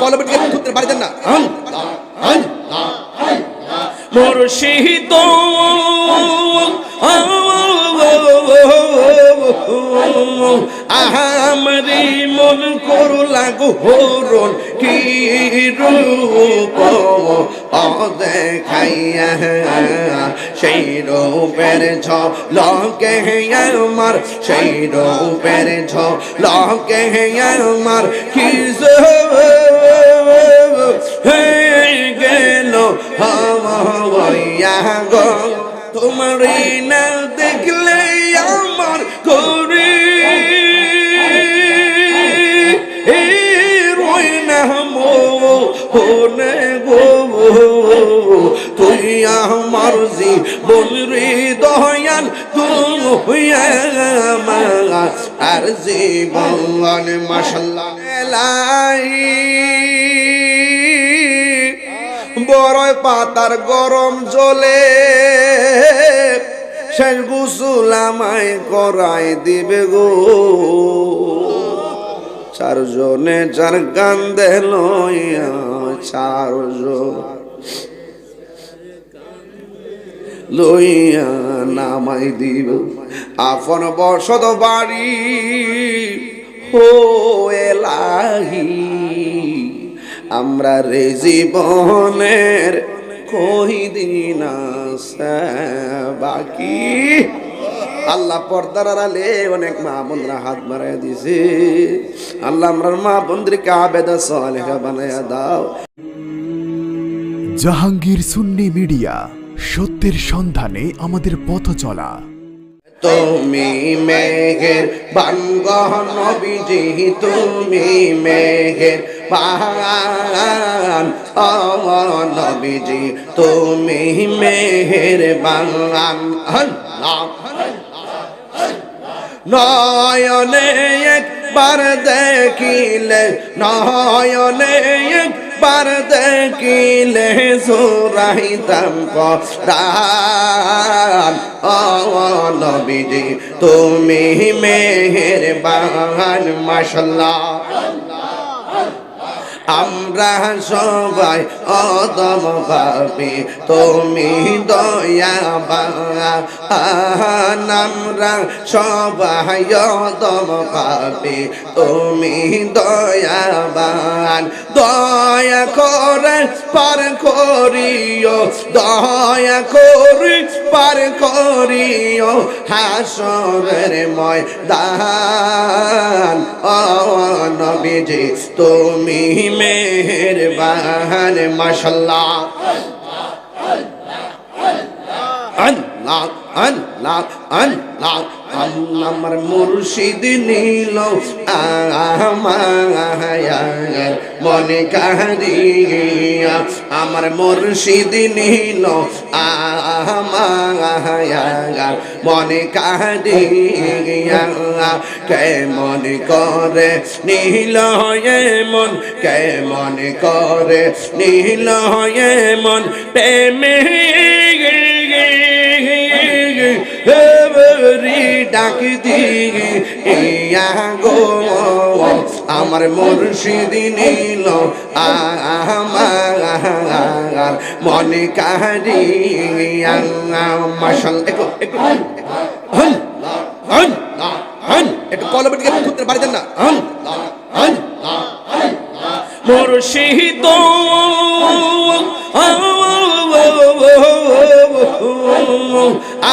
কলমের দিকে ধরতে পারি দেন না মুর্শিদ আহামরি মন করু লাগু হরণ কি রূপ? দেখাইয়া সেই রূপের ছ লকে আমার, সেই রূপের ছ লকে আমার। কি গেল হাম গো না আমার জীবন রে দয়াল তুই আমার আর জীবন মাসাল্লাহ লাই বড় পাতার গরম জলে শেষ গুসুল আমায় করাই দিবে গো। চারজনে চার কান্দে লইয়া, চারজন লইয়া নামাই দিব। আপন বসত বাড়ি ও এলাহি, আমরা রে জীবনের কই দিন বাকি। আল্লাহ পর্দার আড়ালে অনেক মা বোনরা হাত বাড়াই দিছে। আল্লাহ আমরার মা বোনদেরকে আবেদা সালেহা বানায়া দাও। জাহাঙ্গীর সুন্নি মিডিয়া সত্যের সন্ধানে আমাদের পথ চলা। তুমি মেঘের বানগহ নবীজি, তুমি মেঘের বান ও তুমি মেঘের আল্লাহ নয়নে একবার দেখিলে নয়নে একবার দেখিলে সুরাইতাম ও নবীজি তুমি মেহের বাহান মাসাল্লাহ আমরা সবাই অদম ভাবি তুমি দয়াবান। আমরা সবাই অদম ভাবি তুমি দয়াবান। দয়া করে পার করিও, দয়া করি পার করিও, হাসরের ময়দান। ও নবীজি, তুমি মেহেরবান মাশাল্লাহ। আল্লাহ আল্লাহ আল্লাহ। আল্লাহ আমার মুর্শিদ নীল আমার মনে কাহারিয়া আমার মুর্শিদ নীল আমার মনে কাহারিয়া কেমন করে নীল মন, কেমন করে নীল হয়ে মন, প্রেমে রি ডাক দিয়া গো আমার মুর্শিদ নীল। আমার মনে কাহারিয়া মাসাল একটু একটু হন হন হন একটু কলমের দিকে ধরতে পারি না। হন হন মুর্শিদ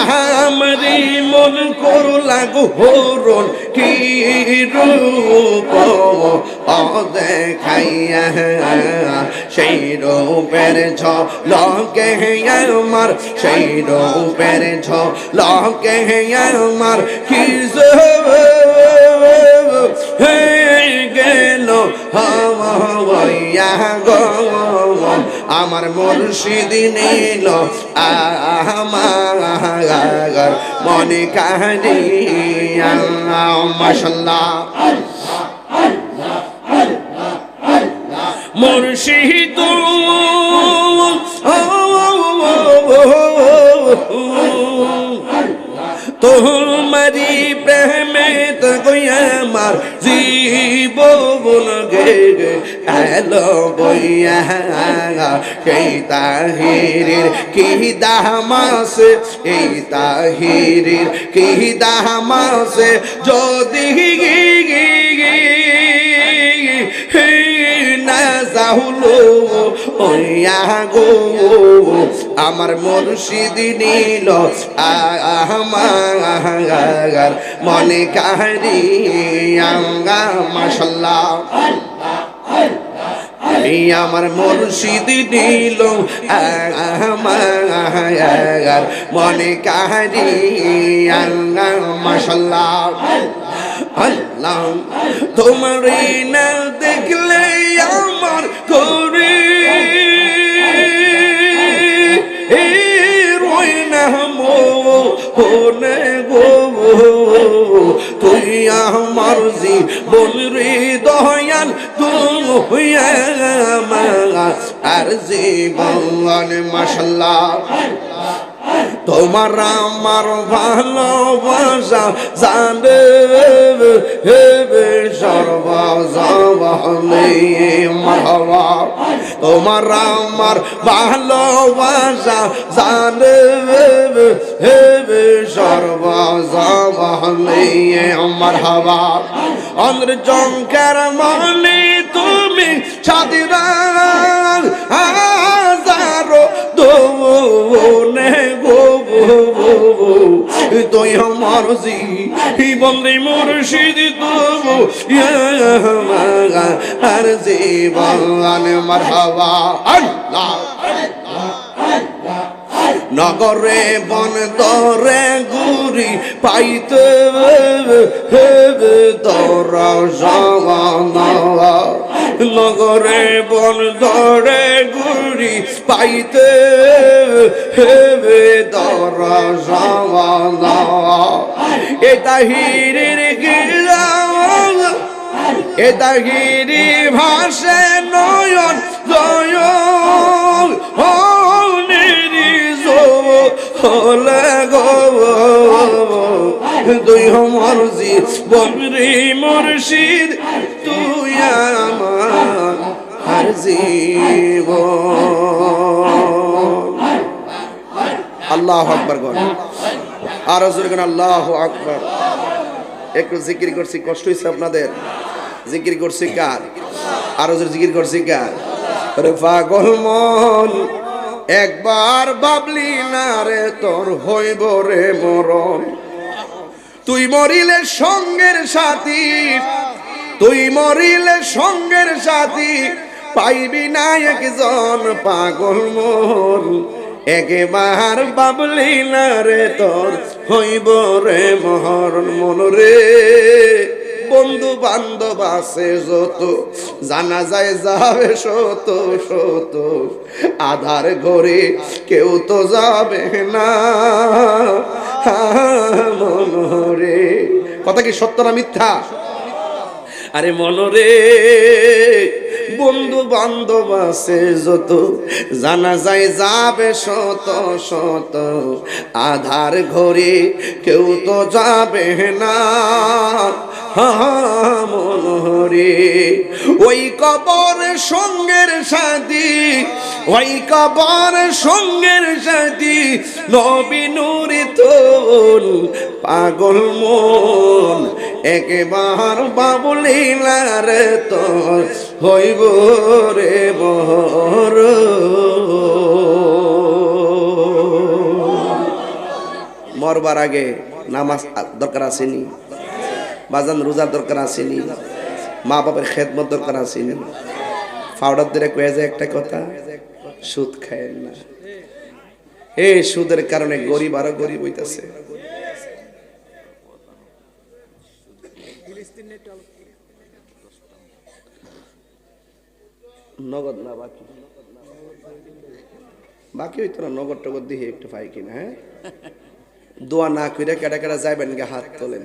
আহামরি মন করু লাগু হরণ কি রূপ? দেখাইয়া সেই রূপের ছ লকে আমার, সেই রূপের ছ লকে আমার কি গেল হইয়া গো আমার মুর্শিদ নীল আমার মনে কাহিয়া মাসাল্লাহ মুর্শিদ তোমারি প্রেমে তো আমার জীব যৌবন গে গে এলো বইয়া সেই তাহিরের কি দামাসে এই তাহিরের কি দামাসে, যদি না যাহুলো ওইয়া গো আমার মুর্শিদ নীল আমার মনে কাহারি আঙ্গা মাসাল্লাহ আমার মুর্শিদ নীল আমার মনে কাহারি আঙ্গা মাসাল্লাহ আল্লাহ, তোমার না দেখলে আমার করে মনে গো? তুই আমার জীবন রে দয়াল তুই আমার আর জীবন মাসাল্লাহ তোমার আমার ভালোবাসা জানে মারবা তোমার আমার ভালোবাসা জানে হেবে সর্বজনে আমার হবা অন্ধ্র চঙ্কার মানে তুমি সাদিরা হাজারো দোনে তুই আমার জি বন্দে মুর্শিদ তবু আর জীবন মারহাবা। আল্লাহ নগরে বন দরে গুরি পাইতে হেবে তোর নগরে বন দরে গুরি পাইতে হেবে দরা তোর এটা হিরির গিরা এটা গিরি ভাসে নয়ন জয়ন হলে গো। তুই আমার জীবনরে মুর্শিদ, তুই জীবন আল্লাহ আকবর গণ আর আল্লাহ আকবর। একটু জিকির করছি, কষ্ট হয়েছে আপনাদের। জিকির করছি কার? আরও জোরে জিকির করছি কার? পাগল মন, একবার বাবলি না রে, তোর হইব রে মরণ। তুই মরিলে সঙ্গের সাথী, তুই মরিলে সঙ্গের সাথী পাইবি না একজন পাগল মন একবার বাবলি না রে তোর হইব রে মহরণ মন রে। বন্ধু বান্ধব আছে যত, জানা যায় যাবে শত শত। আধার ঘরে কেউ তো যাবে না। মনরে কথা কি সত্য না মিথ্যা? আরে মনরে বন্ধু বান্ধব আছে যত, জানা যায় যাবে শত শত। আধার ঘরে কেউ তো যাবে না। মনোহরে, ওই কবর সঙ্গের সাথী ওই কবর সঙ্গের সাথী নবী তোল, পাগল মন। একবার বাবুলিলার তোর হইব রে বহর মরবার আগে নামাজ দরকার আসেনি, বাজান রোজার দরকার আসেনি মা বাবার খেদমত দরকার আসেনি। ফাউডার দিলে কয়ে যায় একটা কথা, সুদ খায় না। এই সুদের কারণে গরিব আরও গরিব হইতাছে। নগদ না বাকি? বাকি হইতো না, নগদ টগদ দিয়ে একটু পাই কিনা হ্যাঁ? দোয়া না কইরা কেডা কেডা যাইবেন গে হাত তোলেন।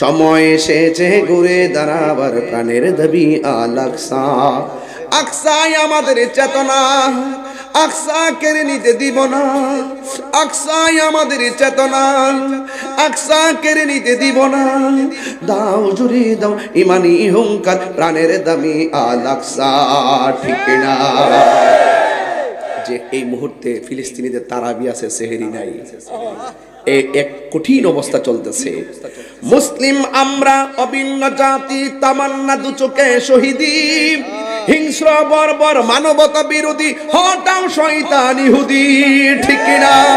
সময় এসেছে ঘুরে দাঁড়াবার প্রাণের দাবি আলাকসা আকসাই আমাদের চেতনা আকসা কেড়ে নিতে দিব না। আকসাই আমাদের চেতনা আকসা কেড়ে নিতে দিব না। দাও জুড়ে, দাও ইমানি হুঙ্কার, প্রাণের দামি আল আকসা। ঠিক না যে এই মুহূর্তে ফিলিস্তিনিদের তারাবি আছে, সেহেরি নাই। এক কঠিন অবস্থা চলতেছে। মুসলিম আমরা অভিন্ন জাতি, তামান্না দু চোখে শহীদি। হিংস্র, বর্বর, মানবতা বিরোধী, হটাও শয়তান ইহুদি, ঠিক না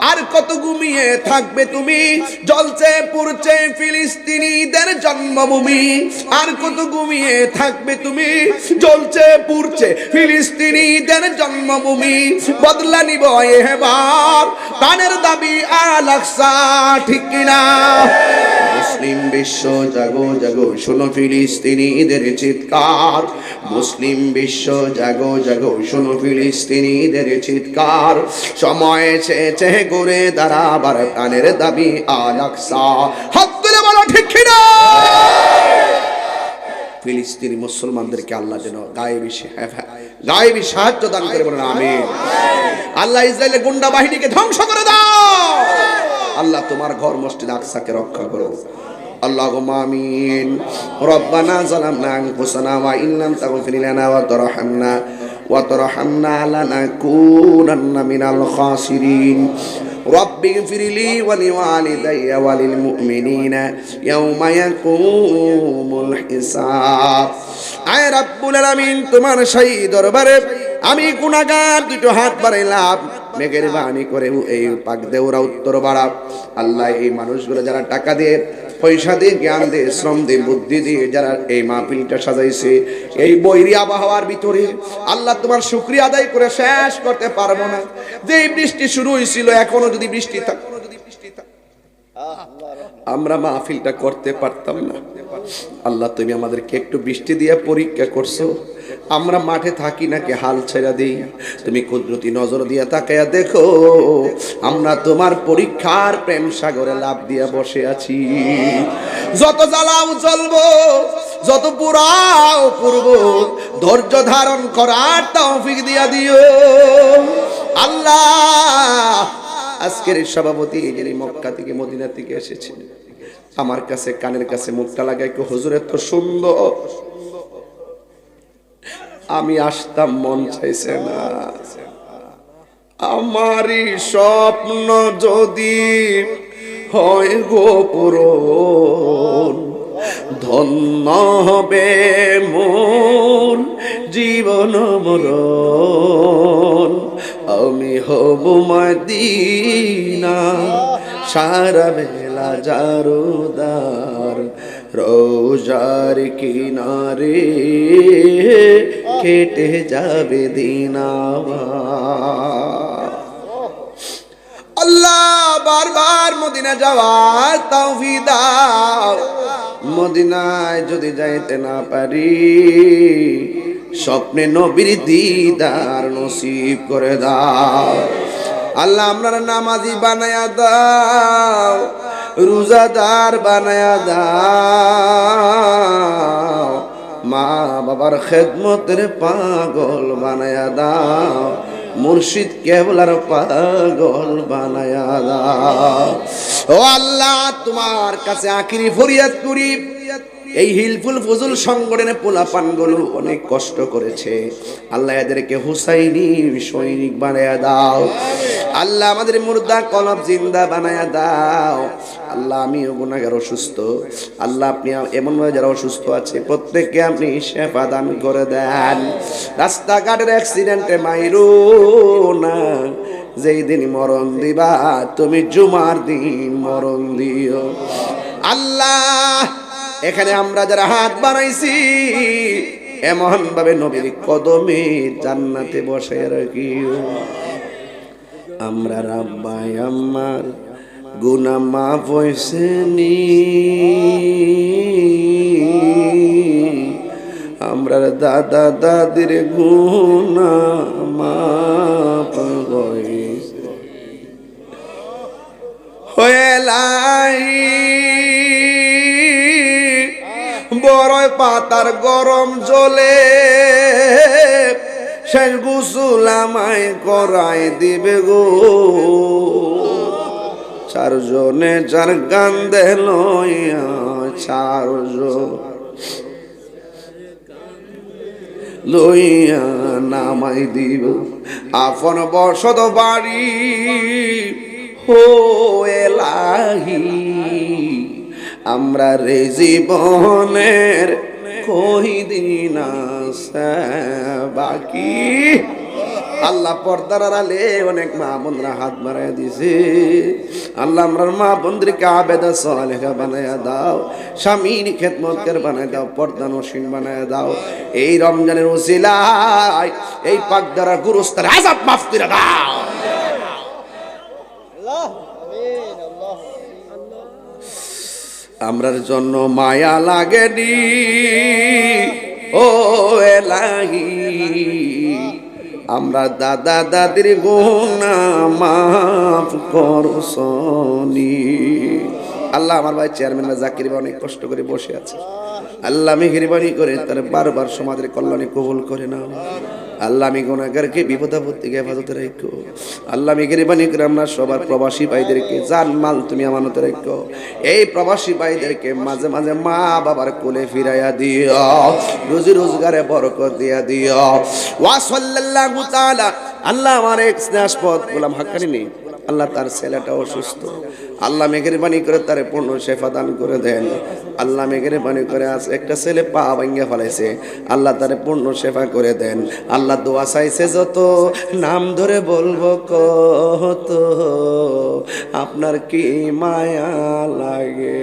আর কত ঘুমিয়ে থাকবে তুমি? জলছে পুরছে ফিলিস্তিনিদের জন্মভূমি। আর কত ঘুমিয়ে থাকবে তুমি? জ্বলছে পুরছে ফিলিস্তিনিদের জন্মভূমি। বদলা নিব এবার। প্রাণের দাবি আলাকসা ঠিক কিনা? মুসলিম বিশ্ব জাগো জাগো, শোনো ফিলিস্তিনিদের চিৎকার। মুসলিম বিশ্ব জাগো জাগো, শোনো ফিলিস্তিনিদের চিৎকার। সময় এসেছে করে দাঁড়াবার, প্রাণের দাবি আলাকসা হাত তুলে বলো, ঠিক কিনা ফিলিস্তিনি মুসলমানদেরকে আল্লাহ যেন গায়েবী গায়েবী সাহায্য দান করে বলেন আমি আল্লাহ ইসরায়েলের গুন্ডা বাহিনীকে ধ্বংস করে দাও। আল্লাহ তোমার ঘর মসজিদ আকসাকে রক্ষা করো اللهم آمين ربنا ظلمنا أنفسنا وإن لم تغفر لنا وترحمنا وترحمنا لنكونن من الخاسرين رب اغفر لي ولوالدي وللمؤمنين يوم يقوم الحساب আয় রাব্বুল আলামিন তোমার সেই দরবারে আমি গুনাহগার দুটো হাত বাড়াইলাম মেঘের বাণী করে এই পাক দেওরা উত্তর বাড়া। আল্লাহ এই মানুষগুলো যারা টাকা দিয়ে, পয়সা দিয়ে, জ্ঞান দিয়ে, শ্রম দিয়ে, বুদ্ধি দিয়ে যারা এই মাহফিলটা সাজাইছে, এই বৈরী আবহাওয়ার ভিতরে আল্লাহ তোমার শুক্রিয়া আদায় করে শেষ করতে পারব না। যে এই বৃষ্টি শুরু হয়েছিল এখনও যদি বৃষ্টি থাক আমরা মাহফিলটা করতে পারতাম না। আল্লাহ, তুমি আমাদেরকে একটু বৃষ্টি দিয়ে পরীক্ষা করছ। আমরা মাঠে থাকি নাকি হাল ছেড়া দিই তুমি কুদরতি নজর দিয়ে তাকাইয়া দেখো, আমরা তোমার পরীক্ষার প্রেম সাগরে লাভ দিয়ে বসে আছি। যত জ্বালাও জ্বলবো, যত পুরাও পূর্ব, ধৈর্য ধারণ করার তৌফিক দিয়া দিও। আল্লাহ, আজকের সভাপতি যিনি মক্কা থেকে মদিনা থেকে এসেছেন আমার কাছে কানের কাছে মুখটা লাগাই হুজুর এত সুন্দর। আমি আসতাম, মন চাইছে না। আমারই স্বপ্ন যদি হয় গোপুরন ধন্য হবে মন, জীবন মরণ। আমি হব মদিনা সারা বেলা। জারুদার রোজার কিনারে কেটে যাবে দিনাবা। আল্লাহ বারবার মদিনা যাওয়ার তৌফি মদিনায় যদি যাইতে না পারি, স্বপ্নে নবীর দিদার নসিব করে দাও। আল্লাহ আপনার নামাজি বানায়া দাও। রোজাদার বানায়া দাও। মা বাবার খেদমতের পাগল বানায়া দাও। মুর্শিদ কেবলার পাগল বানায়া দাও। ও আল্লাহ, তোমার কাছে আখিরি ফরিয়াদ করি। এই হিলফুল ফজুল সংগঠনে পোলাপানগুলো অনেক কষ্ট করেছে। আল্লাহ এদেরকে হুসাইনি সৈনিক বানায়া দাও। আল্লাহ আমাদের মুর্দা কলব জিন্দা বানায়া দাও। আল্লাহ আমিও গুণাগার অসুস্থ। আল্লাহ আপনি এমনভাবে যারা অসুস্থ আছে, প্রত্যেককে আপনি সেবা দান করে দেন। রাস্তাঘাটের অ্যাক্সিডেন্টে মাইরু না। যেই দিন মরণ দিবা, তুমি জুমার দিন মরণ দিও। আল্লাহ এখানে আমরা যারা হাত বানাইছি এমন ভাবে নবীর কদমে জান্নাতে বসে রাখি। আমরা রাব্বাই আমার গুনা মাফ হয়েছে নি। আমরা দাদা দাদির গুনা মাফ হয়েছে হয়ে লাই বড় পাতার গরম জলে। শেষ গুসুল আমায় করাই দিবে গো। চারজনে চার কান্দে লইয়া চারজন। লইয়া নামাই দিব আপন বসত বাড়ি। হো এলাহি। আমরা রে জীবনের দিন বাকি। আল্লাহ পর্দার আড়ালে অনেক মা বোনরা হাত বাড়াই দিছে। আল্লাহ আমরার মা বোনদেরকে আবেদা সলেখা বানায়া দাও, স্বামীর খেদমতকার বানায় দাও, পর্দা নসীন বানায় দাও। এই রমজানের ওসিলায় এই পাকদারা গুরুস্তার আজাব মাফ করে দাও। আমরার জন্য মায়া লাগেনি। ও এলাহি, আমরা দাদা দাদির গোনা মাফ করসনি। আল্লাহ আমার ভাই চেয়ারম্যান জাকির ভাই অনেক কষ্ট করে বসে আছে। আল্লাহ মেহরবানি করে তার বারবার সমাজের কল্যাণে কবুল করে নাও। আল্লাহ আমি গুণাগারকে বিপদাপদ থেকে হেফাজতে রেখো। আল্লাহ মেহরবানি করে আমরা সবার প্রবাসী ভাইদেরকে জান মাল তুমি আমানতে রেখো। এই প্রবাসী ভাইদেরকে মাঝে মাঝে মা বাবার কোলে ফিরাইয়া দিও। রুজি রোজগারে বরকত দিয়া দিও। ওয়া সাল্লাল্লাহু তাআলা, আল্লাহ আমার এক স্নেহাস্পদ গোলাম হাক্কানি নেই। আল্লাহ তার ছেলেটা অসুস্থ। আল্লাহ মেঘের বাণী করে তার পূর্ণ সেফা দান করে দেন। আল্লাহ মেঘের বাণী করে আস একটা ছেলে পা ভাঙ্গা ফেলাইছে। আল্লাহ তার পূর্ণ শেফা করে দেন। আল্লাহ দোয়া চাইছে যত, নাম ধরে বলব কত, আপনার কি মায়া লাগে?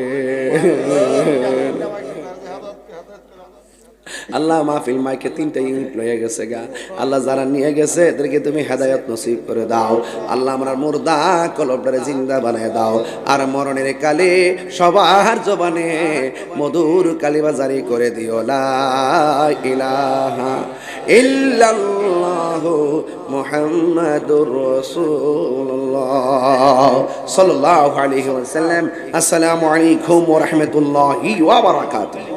আল্লাহ মাহফিল মাইকে তিনটা ইউনিট লয়ে গেছে গা। আল্লাহ যারা নিয়ে গেছে, এদেরকে তুমি হেদায়ত নসিব করে দাও। আল্লাহ আমরা মুর্দা, কলবটারে জিন্দা বানায় দাও। আর মরণের কালে সবার জবানে মধুর কালিবাজারি করে দিও, লা ইলাহা ইল্লাল্লাহু সাল্লাল্লাহু আলাইহি ওয়াসাল্লাম। আসসালামু আলাইকুম ওয়া রাহমাতুল্লাহি ওয়া বারাকাতুহু।